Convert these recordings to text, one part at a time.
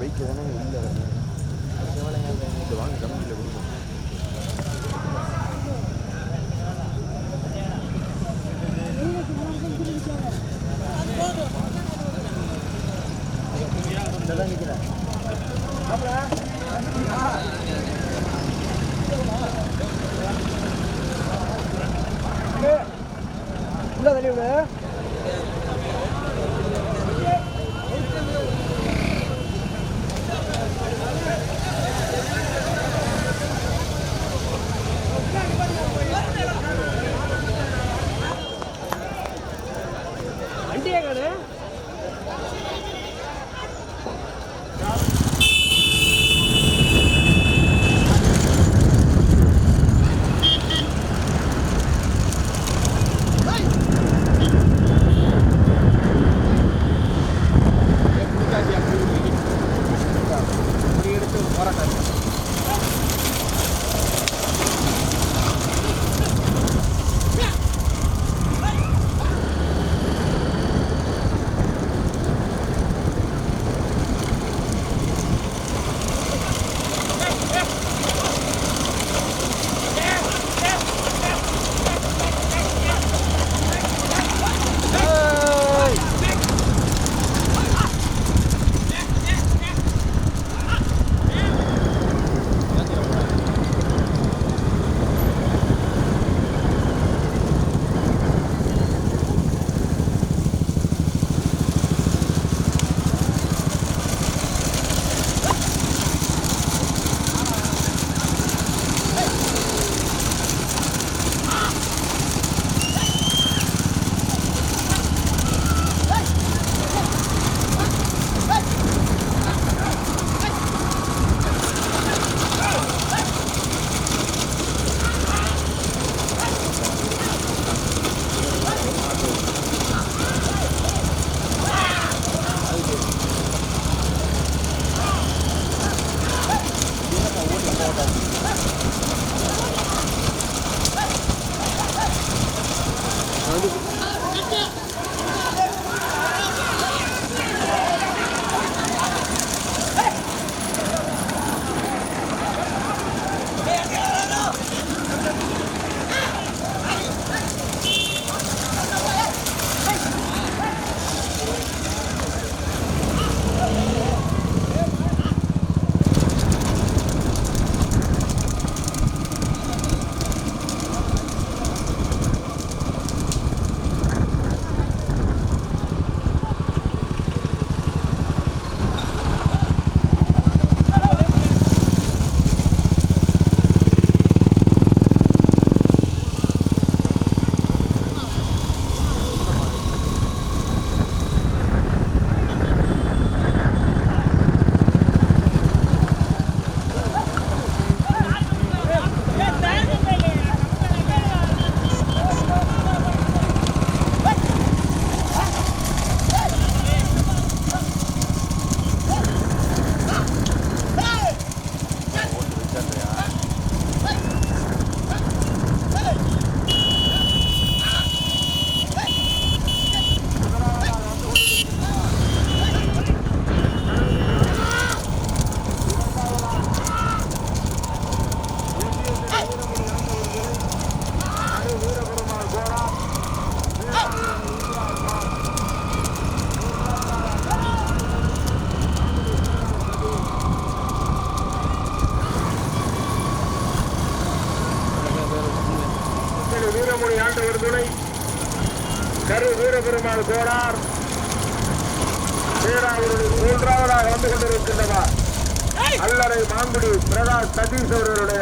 Bike தானே இல்லை. வாங்க கம்பெனியில் கொடுக்கும் வீரபெருமாள் கோடார் பேராவூரில் மூன்றாவதாக வந்து கொண்டிருக்கின்றவர் அல்லறை மாங்குடி பிரகாஷ் சதீஷ் அவர்களுடைய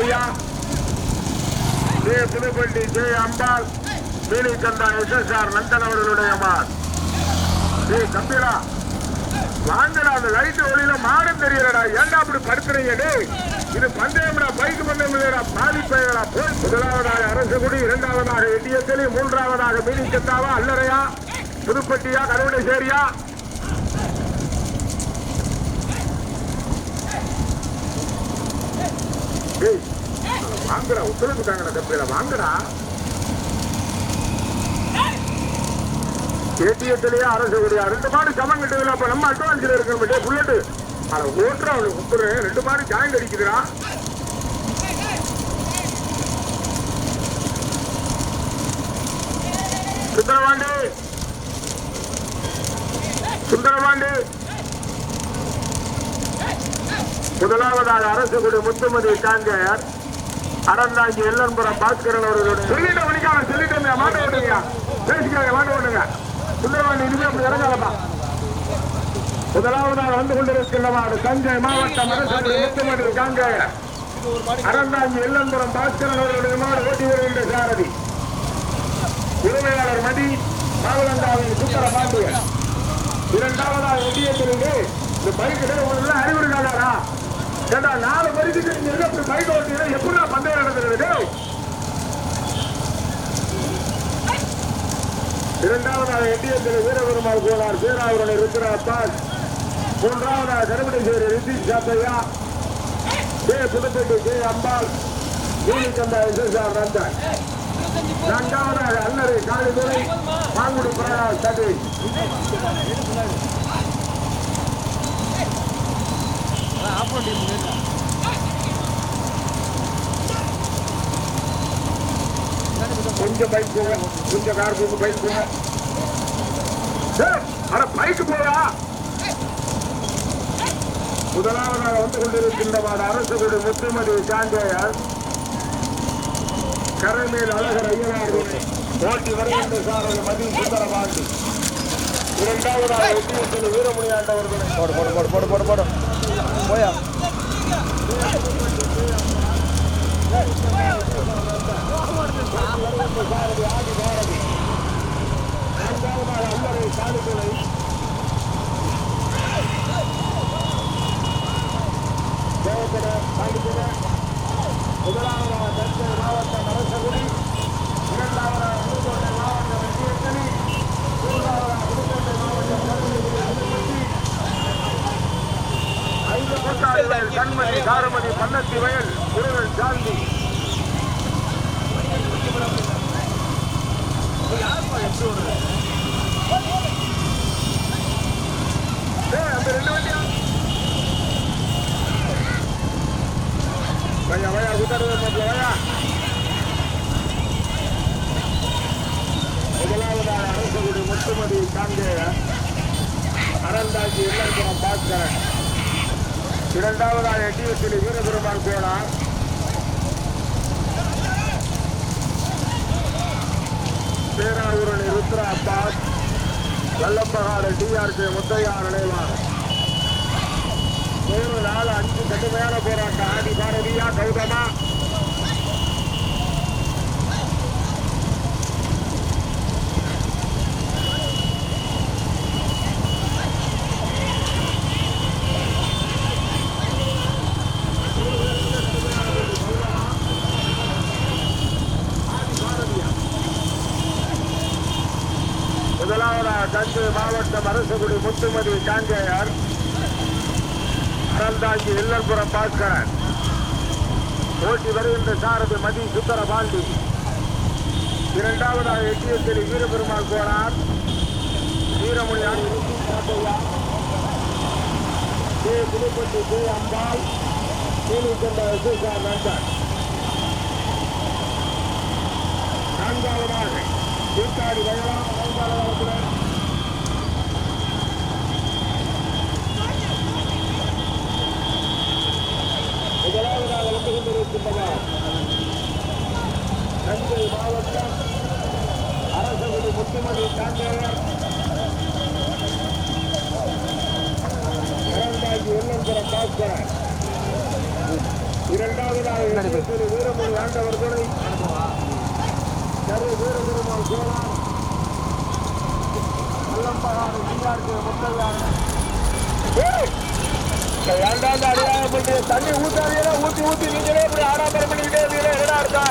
ஐயா J Pudupatti J Ambal Meenikantha S S R Nandan அவர்களுடைய மான் ஜே கம்பீரா வாங்கடா அந்த லைட் ஒளியில மாடம் தெரியலடா ஏன்டா அப்படி படுத்துறீங்க? டேய் இது பந்தயம்டா பைக் பந்தயம் இல்லடா பாதி பயடா போய் முதலாவதாக அரசகுடி இரண்டாவதாக எட்டியத்தலி மூன்றாவதாக மீனி செத்தாவா? அல்லறையா? புதுப்பட்டியா? கருவடை சேரியா டேய் உத்தரவு தாங்கடா கம்பீரா வாங்கடா. ஏடிஎத்திலேயே அரசு கூடிய ரெண்டு மாடு சமம் கிட்டதுல அப்ப நம்ம அட்வான்ஸ்ல இருக்கிற முடியும் புல்லட்டு அதை ஓட்டுற அவனுக்கு குத்துறேன் ரெண்டு மாடு ஜாயின் அடிக்குதுடா. சுந்தரபாண்டு. சுந்தரபாண்டு. முதலாவதாக அரசு குடி முத்துமதி காங்கர் அறந்தாங்கி எல்லன்புரம் பாஸ்கரன் அவர்களுடைய சொல்லிட்ட மணிக்கான சொல்லிட்டு மாட்ட ஓட்டுங்க பேசிக்கிறாங்க மாட்ட ஓட்டுங்க. சுந்தரவாணி இனிமே அப்படி இறங்காதப்பா. முதலாவதாக வந்து கொண்டிருக்கின்றவாறு தஞ்சை மாவட்டம் அரசு குடி அறந்தாங்கி இல்லம்புரம் பாஸ்கரன் அவர்களுடைய மாடு ஓட்டி வருகின்ற சாரதி. உரிமையாளர் மதி மாவலந்தாவின் சுந்தர பாண்டியன். இரண்டாவதாக ஒட்டியத்திலிருந்து இந்த பைக்கு உங்களுக்கு அறிவுரை காதாரா ஏண்டா நாலு பரிசுக்கு நீங்க எங்க பைக் ஓட்டினா எப்படி பந்தயம் நடந்துருது இரண்டாவதாக எட்டியத்தில் வீரபெருமாள் கோலார் பேராவரணி ருத்ரா அப்பாஸ் மூன்றாவதாக Karumadeswari Rishish Sathaiya K. Pudupettai K. Ambal. Nilikanda S S R Nandan நான்காவதாக அல்லறை காலிதுரை மாங்குடி பிரகாஷ் சதீஷ் ஆப்போட்டி கொஞ்சம் பைக் போங்க கொஞ்சம் கார் போங்க பைக் போங்க அட பைக் போயா முதலாவதாக வந்து கொண்டிருக்கின்றவாறு அரசு கொடி முத்துமதி சாஞ்சேயர் கரைமேல் அழகர் ஐயனார் ஓட்டி வருகின்ற சாரதி மதி சுந்தரபாண்டி இரண்டாவதாக ஒட்டியத்தில் வீரமணி ஆண்டவர்களை போடு போடு போடு போடு போடு போடு போயா சாரதி ஆதி பாரதி நான்காவதாக அல்லறை சாலுகளை தேவப்பட பாண்டிப்பட முதலாவதாக தஞ்சை மாவட்டம் அரசகுடி இரண்டாவதாக புதுக்கோட்டை மாவட்டம் வெற்றியத்தனி மூன்றாவதாக புதுக்கோட்டை மாவட்டம் கருமணி அனுமதி ஐந்து கூட்டாளிகள் கண்மணி காரமணி பன்னத்தி வயல் முருகன் சாந்தி டேய், அந்த ரெண்டு வண்டியா வயா வயா குத்தாரு மாப்பிள்ள வயா முதலாவதாக அரசகுடி முத்துமதி காங்கேய அறந்தாக்கி இல்லம்புரம் பாஸ்கரன் இரண்டாவதாக எட்டியத்தில் Veeraperuman Kona Peravurani Rudra Abbas Vallappakadu T R K Muthaiya நினைவார். மூணு நாலு அஞ்சு கடுமையான போராட்டம். ஆதி பாரதியா கௌதமா முதலாவதாக தஞ்சை மாவட்டம் முத்துமதி காங்கேயர். அறந்தாங்கி இல்லன்புரம் பாஸ்கரன். ஓட்டி வருகின்ற சாரதி மதி சுந்தர பாண்டி இரண்டாவதாக எட்டியத்தில் வீரபெருமாள் கோனார் வீரமொழி ஆணி கே. புதுப்பட்டி கே. அம்பாள். நீலிகண்ட எஸ்எஸ்ஆர் நந்தன். நான்காவதாக தீர்த்தாடி வயலாம் அலங்காரத்தில் முதலாவதாக வந்து கொண்டிருக்கின்றனர் தஞ்சை மாவட்டம் அரசகுடி முத்துமணி காங்கேயர் இரண்டாகி எல்லம்புரம் பாஸ்கரன் இரண்டாவதாக திரு வீரமணி ஆண்டவர் துணை கரு வீரபெருமாள் சோழன் அல்லம்பகாடு டிஆர்கே முத்தையார் ஏன்டா இந்த அநியாயம் பண்றீங்க? தண்ணி ஊத்தாதீங்களா ஊத்தி ஊத்தி நீங்களே இப்படி ஆடாமரம் பண்ணிக்கிட்டே இருந்தீங்களா என்னடா இருக்கா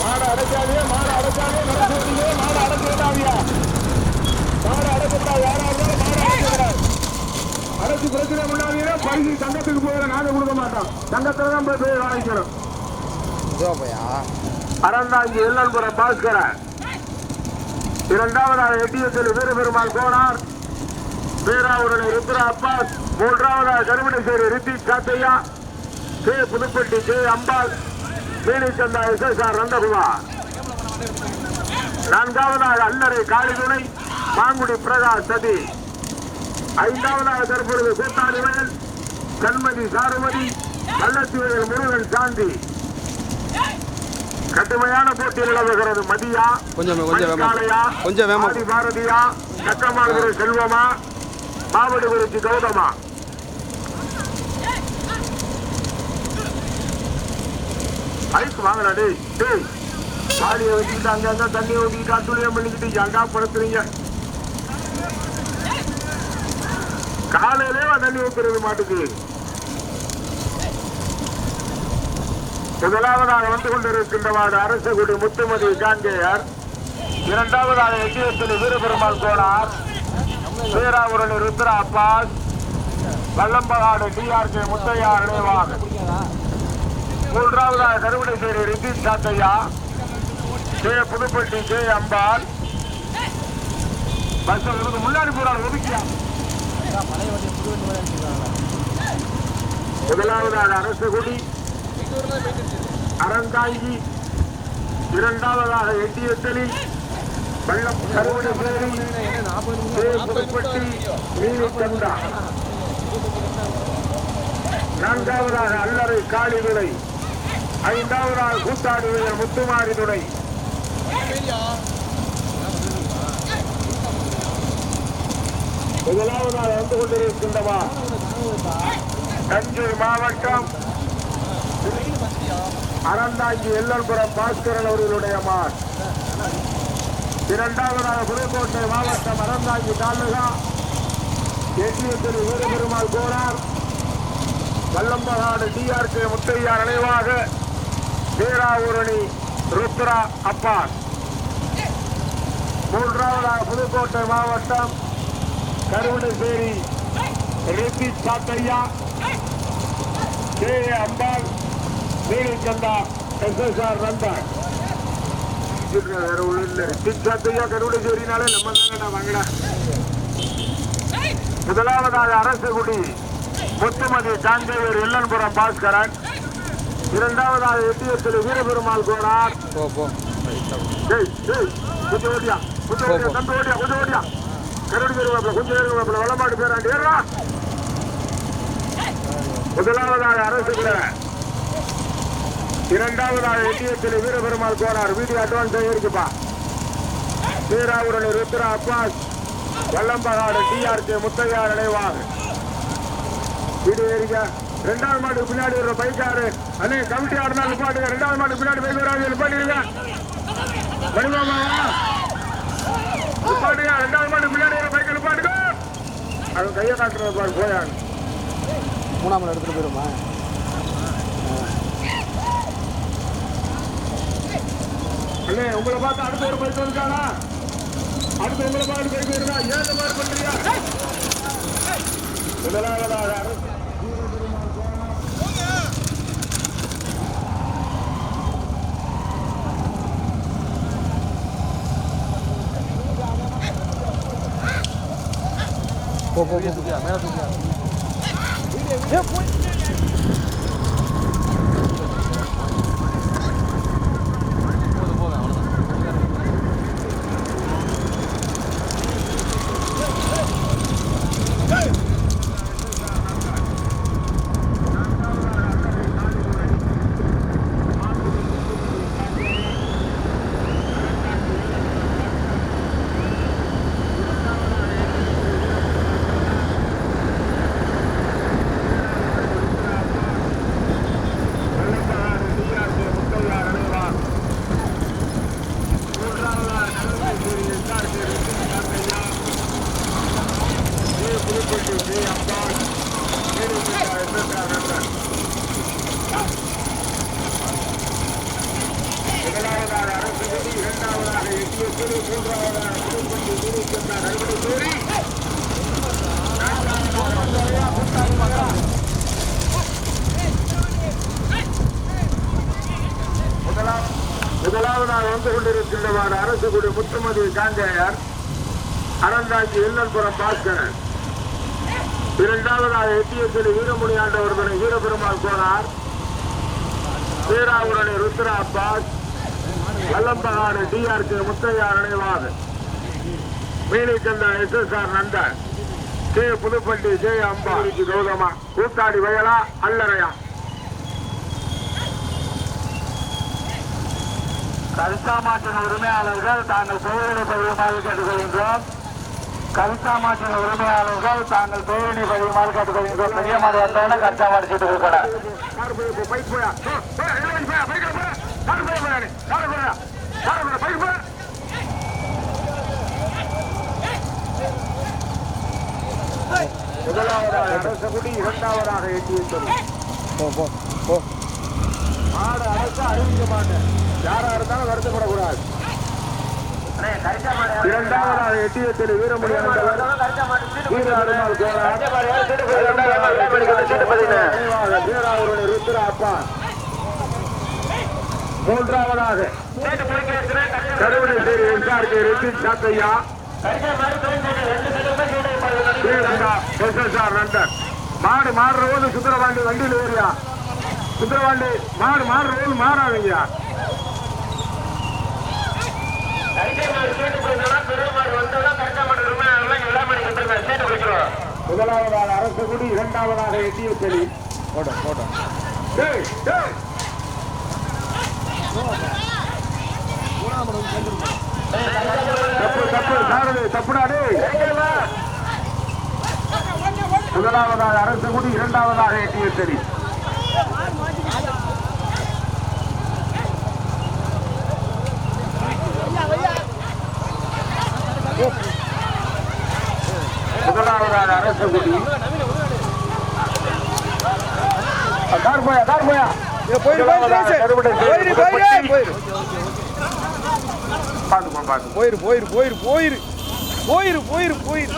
மாடு அடைக்காதே மாடு அடைச்சாதே நடந்து மாடு அடைச்சு விடாதியா மாடு அடைக்கக்கூடா யாரா இருந்தாலும் மாடு அடைக்கக்கூடாது அடைச்சு பிரச்சனை பண்ணாதீங்கன்னா பரிசு சங்கத்துக்கு போயிட நாங்க கொடுக்க மாட்டோம் தங்கத்துல தான் போய் போய் வாங்கிக்கணும் இதுவா போயா அறந்தாங்கி எல்லன்புரம் பாஸ்கரன் இரண்டாவதாக எட்டியத்தில் வீரபெருமாள் கோனார் பேராவூரணி ருத்ரா அப்பாஸ் மூன்றாவதாக கருமணேஸ்வரி Riddhi Sathaiya K Pudupatti K Ambal Meenichanda S S R Nandakumar. நான்காவதாக அல்லறை காளிதுணை மாங்குடி பிரகாஷ் சதி. ஐந்தாவதாக தற்பொழுது கூட்டாளி வயல் கண்மதி சாருமதி கள்ளத்தி முருகன் சாந்தி. கடுமையான போட்டி நிலவுகிறது மதியா கொஞ்சம் கொஞ்சம். மணிக்காளையா, கொஞ்சம். ஆதி பாரதியா கட்டமாகுரு செல்வமா மாவடி குறிச்சி கௌதமா ஐஸ் வாங்கடா டேய் டேய் பாலியை வச்சுக்கிட்டு அங்கங்க தண்ணி ஊற்றிக்கிட்டு அத்துளியம் பண்ணிக்கிட்டு ஏன்டா படுத்துறீங்க காலையிலே தண்ணி ஊத்துறது மாட்டுக்கு முதலாவதாக வந்து கொண்டிருக்கின்றவாறு அரசகுடி முத்துமதி காங்கேயர் இரண்டாவதாக எட்டியத்தில் வீரபெருமாள் கோனார் வீராபுரணி ருத்ரா அப்பாஸ் வல்லம்பகாடு டிஆர்கே முத்தையா நினைவாக மூன்றாவதாக கருவடைசேரி Riji Sathaiya J Pudupatti J Ambal bus முன்னாடி போறாங்க ஒதுக்கியா? முதலாவதாக அரசகுடி அறந்தாங்கி இரண்டாவதாக எட்டியத்தலில் வல்லம் கருவடைசேரி கே புதுப்பட்டி நான்காவதாக அல்லறை காளி விலை ஐந்தாவதாக கூத்தாடு வீரர் முத்துமாரி துணை. முதலாவதாக வந்து கொண்டிருக்கின்றவா தஞ்சை மாவட்டம் அறந்தாங்கி எல்லன்புரம் பாஸ்கரன் அவர்களுடைய மான். இரண்டாவதாக புதுக்கோட்டை மாவட்டம் அறந்தாங்கி தாலுகா. எட்டியத்திரு வீரபெருமாள் கோரார். வல்லம்பகாடு டிஆர்கே முத்தையா நினைவாக வீராவூரணி ருத்ரா அப்பாஸ் மூன்றாவதாக புதுக்கோட்டை மாவட்டம் கருவடைசேரி ரெட்டி சாத்தையா கே ஏ அம்பாள் நீலிச்சந்தா எஸ் எஸ் ஆர் நந்தன் வேற ஒண்ணு இல்ல ரித்தி சாத்தையா கருவடைசேரினாலே நம்ம தானடா வாங்கடா முதலாவதாக அரசுகுடி முத்துமதி காங்கேயர் எல்லன்புரம் பாஸ்கரன். இரண்டாவதாக எட்டியத்தில் வீரபெருமாள் கோனார். கொஞ்சம் ஓடியா கொஞ்சம் ஓடியா தந்து ஓடியா கொஞ்சம் ஓடியா. கரடி பெருமாப்பிள கொஞ்சம் ஏறுவாப்பிள வளமாட்டு பேராண்டி ஏறா. முதலாவதாக அரசுல இரண்டாவதாக எட்டியத்தில் வீரபெருமாள் கோனார் வீடியோ அட்வான்ஸ் இருக்குப்பா வீராவுரணி ருத்ரா அப்பாஸ் வல்லம்பகாடு டிஆர்கே முத்தையா நினைவாக. வீடியோ ஏறிக்க. ரெண்டாவது மாட்டுக்கு பின்னாடி ஒரு பைக்காரு. அண்ணே கமிட்டி ஆடுனா நிப்பாட்டுங்க. ரெண்டாவது மாடு பின்னாடி பைக்காரு நிப்பாட்டிருங்க நிப்பாட்டிடுங்க. நிப்பாட்டுங்க. ரெண்டாவது மாடு பின்னாடி ஒரு பைக் நிப்பாட்டுங்க. அவன் கையை காட்டுறது பாரு போயான். மூணாம் எடுத்துட்டு போயிருமா? அண்ணே உங்களை பார்த்து அடுத்த ஒரு பைக் வந்துட்டானா அடுத்து உங்களை பார்த்து பைக் ஏன் இந்த மாதிரி பண்றியா முதலாவதாக அரசு போ போ போ. மேலே தூக்கியா போதும் போதும் அவ்வளோதான் முதலாவதாக அரசு இரண்டாவதாக எட்டிய குழு மூன்றாவதாக புதுப்பட்டி குரு சென்றார் அறுபது பேரி முதலாம் முதலாவதாக வந்து கொண்டிருக்கின்றவாறு அரசு குடி முத்துமதி காந்தையார் அறந்தாங்கி இல்லன்புரம் பாஸ்கரன் இரண்டாவதாக திரு வீரமணி ஆண்டவர்களை வீரபெருமாள் கோனார் பேராவுரணி ருத்ரா அப்பாஸ் வல்லம்பகாடு டிஆர்கே முத்தையா நினைவாக மீனிக்கந்தா S S R Nandan K. Pudupatti J Amba Gautama கூத்தாடி வயலா அல்லறையா? கவிதா மாற்றின உரிமையாளர்கள் தாங்கள் பெயரினை பதிவுமாறு கேட்டுக்கொள்கின்றோம். கவிதா மாற்றின உரிமையாளர்கள் தாங்கள் பெயரினை பதிவுமாறு கேட்டுக்கொள்கின்றோம். பெரிய மாதத்தோட கவிதா மாற்றி சீட்டு முதலாவதாக அரசகுடி இரண்டாவதாக எட்டியிருந்தது மாடு அரசு அறிவிக்க மாட்டேன். யாரா இருந்தாலும் வருத்தப்படக்கூடாது. இரண்டாவதாக எட்டியத்தில் வீரமணி ஆண்டவர் வீராருமாள் கோனார் வீராவுருடைய ருத்ர அப்பா மூன்றாவதாக கருவடை சேரி எஸ்ஆர்கே ரித்திக் சாத்தையா எஸ்எஸ்ஆர் மாடு மாடுற போது சுந்தரபாண்டி வண்டியில் ஏறியா? சுந்தரபாண்டி மாடு மாடுற போது மாறாதீங்கயா முதலாவதாக அரசகுடி இரண்டாவதாக எட்டிய செடி. போட்டோம் போட்டோம் தப்பு தப்பு சாரது தப்புடாடு முதலாவதாக அரசகுடி இரண்டாவதாக எட்டிய செலி முதலாவதாக அரசகுடி கார் போயா கார் போயா போயிரு போயிரு போயிரு போயிரு போயிரு போயிரு போயிரு போயிரு.